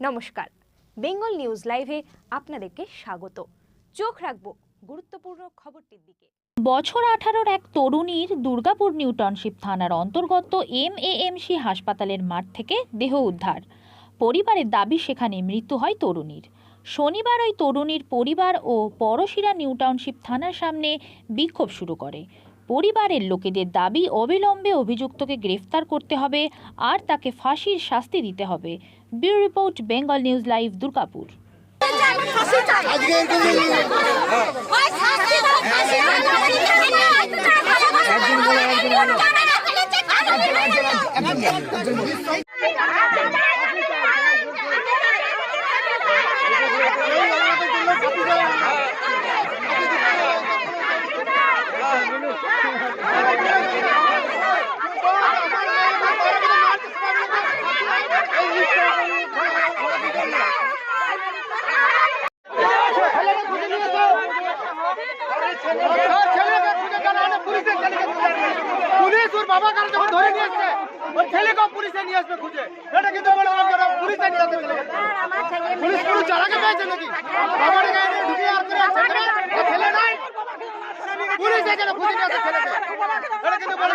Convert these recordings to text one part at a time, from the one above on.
নমস্কার। বেঙ্গল নিউজ লাইভে আপনাদেরকে স্বাগত। চোখ রাখব গুরুত্বপূর্ণ খবরটির দিকে। বছর আঠারোর এক তরুণীর দুর্গাপুর নিউটাউনশিপ থানার অন্তর্গত এম এ এম সি হাসপাতালের মাঠ থেকে দেহ উদ্ধার। পরিবারের দাবি, সেখানে মৃত্যু হয় তরুণীর। শনিবার ওই তরুণীর পরিবার ও পরশিরা নিউটাউনশিপ থানার সামনে বিক্ষোভ শুরু করে। পরিবারের লোকেদের দাবি অবিলম্বে অভিযুক্তকে গ্রেফতার করতে হবে আর তাকে ফাঁসির শাস্তি দিতে হবে। Bureau report Bengal news live Durgapur. আজকে এরকম পুলিশ ওর বাবা কারণ যখন ধরে নিয়ে আসছে ওর ছেলেকেও পুলিশে নিয়ে আসবে খুঁজে এটা কিন্তু বলে আমার পুলিশে নিয়ে আসবে পুলিশ পুরো চালাকে পেয়েছে নাকি বাবার গায়ে ঢুকিয়ে আর করে ছেলে নাই পুলিশ এখানে খুঁজে নিয়ে আসছে ছেলেকে এটা কিন্তু বলে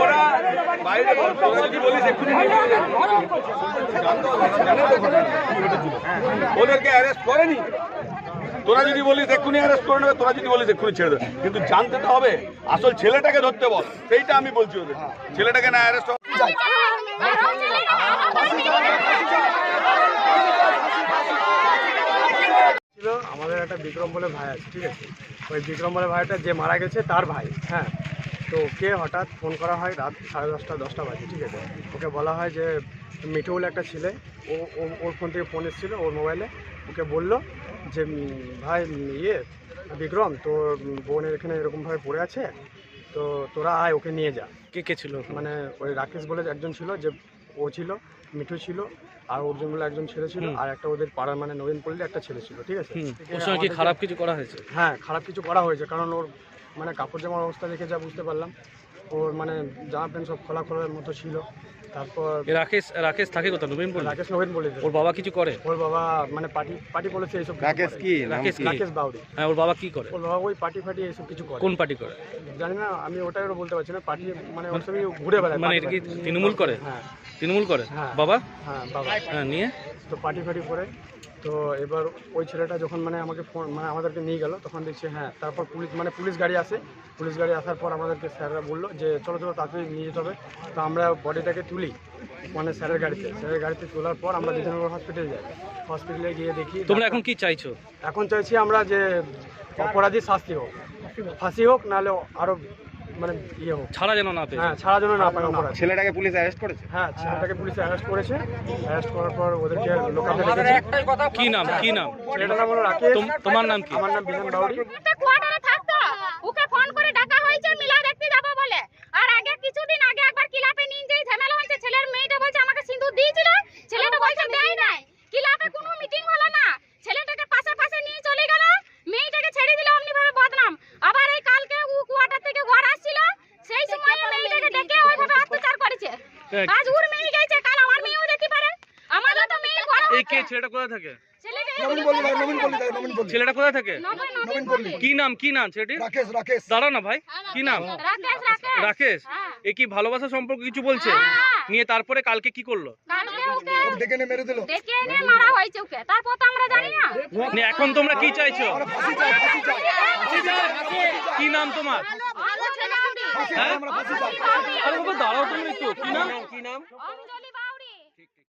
ওরা বাইরে তোরা যদি বলিস এক্ষুনি? ওদেরকে অ্যারেস্ট করেনি। তোরা যদি বলিস এক্ষুনি অ্যারেস্ট করে নেবে তোরা যদি বলিস এক্ষুনি ছেড়ে দেবে। কিন্তু জানতে তো হবে আসল ছেলেটাকে ধরতে বল। সেইটা আমি বলছি ওদের। ছেলেটাকে না অ্যারেস্ট আমাদের একটা বিক্রম বলে ভাই আছে ঠিক আছে? ওই বিক্রম বলে ভাইটা যে মারা গেছে তার ভাই হ্যাঁ? তো ওকে হঠাৎ ফোন করা হয় রাত সাড়ে দশটা দশটা বাজে ঠিক আছে? ওকে বলা হয় যে মিঠু বলে একটা ছেলে ও ও- ওর ফোন থেকে ফোন এসেছিল ওর মোবাইলে। ওকে বলল যে ভাই ইয়ে বিক্রম তোর বোনের এখানে এরকমভাবে পড়ে আছে তো তোরা আয় ওকে নিয়ে যা। কে কে ছিল? মানে ওই রাকেশ বলে একজন ছিল যে ও ছিল মিঠু ছিল আর অর্জুন বলে একজন ছেলে ছিল আর একটা ওদের পাড়ার মানে নবীন পল্লী একটা ছেলে ছিল ঠিক আছে? ওর সঙ্গে কি খারাপ কিছু করা হয়েছে? হ্যাঁ খারাপ কিছু করা হয়েছে কারণ ওর মানে কাপড় জামার অবস্থা দেখে যা বুঝতে পারলাম। ওর মানে জামা প্যান্ট সব খোলা খোলার মতো ছিল। তারপর রাকেশ রাকেশ থাকে কোথাও নবীন বললি রাকেশ নবীন বলে ওর বাবা কিছু করে? ওর বাবা মানে পার্টি পার্টি বলেছে এইসব রাকেশ কি? রাকেশ রাকেশ বাউরি হ্যাঁ ওর বাবা কি করে? ওর বাবা ওই পার্টি ফাটি এইসব কিছু করে। কোন পার্টি করে? জানি না আমি ওটাই ওরা বলতে পারছি না। পার্টি মানে ওর সঙ্গে ঘুরে বেড়ায়। মানে এটা কি তৃণমূল করে? হ্যাঁ। তৃণমূল করে? হ্যাঁ। বাবা? হ্যাঁ বাবা। হ্যাঁ নিয়ে? তো পার্টি ফাটি করে। তো এবার ওই ছেলেটা যখন মানে আমাকে ফোন মানে আমাদেরকে নিয়ে গেল তখন দেখছি হ্যাঁ তারপর পুলিশ মানে পুলিশ গাড়ি আসে। পুলিশ গাড়ি আসার পর আমাদেরকে স্যাররা বলল যে চলো চলো তাড়াতাড়ি নিয়ে যেতে হবে। তো আমরা বডিটাকে তুলি মানে স্যারের গাড়িতে। স্যারের গাড়িতে তোলার পর আমরা বিধাননগর হসপিটালে যাই। হসপিটালে গিয়ে দেখি তোমরা এখন কি চাইছো? এখন চাইছি আমরা যে অপরাধী শাস্তি হোক ফাঁসি হোক নাহলে আরও মানে ইয়ে হোক। ছাড়া যেন না পেয়ে হ্যাঁ ছাড়া যেন না পায় অপরাধ ছেলেটাকে পুলিশ অ্যারেস্ট করেছে? হ্যাঁ ছেলেটাকে পুলিশ অ্যারেস্ট করেছে। অ্যারেস্ট করার পর ওদেরকে লোকাল কি নাম কি নাম? ছেলেটার নাম হলো রাকেশ। তোমার নাম কি? আমার নাম বিধান বাউরি একটা কোয়ার্টারে থাকতো ওকে ফোন করে ডাকা হয়েছে মিলা দেখতে যাব বলে আর আগে কিছুদিন আগে একবার কিলাপে নিয়ে যে ঝামেলা হয়েছে ছেলের মেয়েটা বলছে আমাকে সিঁদুর দিয়েছিল ছেলেটা বলছে দেয় নাই কিলাপে কোনো মিটিং হলো না ছেলেটাকে পাশে পাশে নিয়ে চলে গেল মেয়েটাকে ছেড়ে দিল অমনি ভাবে বদনাম আবার এই কালকে ও কোয়ার্টার থেকে ঘর আসছিল সেই সময় মেয়েটাকে ডেকে ওইভাবে অত্যাচার করেছে আজ ওর মেয়ে গেছে কাল আমার মেয়েও যেতে পারে। আমারও তো মেয়ে বড় এই কে ছেলেটা কোথায় থাকে? ছেলেটা ভাই কোথায় থাকে? কি নাম কি নাম ছেলেটি রাকেশ রাকেশ। দাঁড়াও না ভাই কি নাম? রাকেশ রাকেশ। রাকেশ। এ কি ভালোবাসা সম্পর্কে কিছু বলছে? হ্যাঁ। নিয়ে তারপরে কালকে কি করল? এখন তোমরা কি চাইছো? কি নাম তোমার ভালো ছেলে আপনি। হ্যাঁ আমরা ফাঁসি চাই আরে বাবা দাঁড়াও তুমি একটু। কি নাম? কি নাম?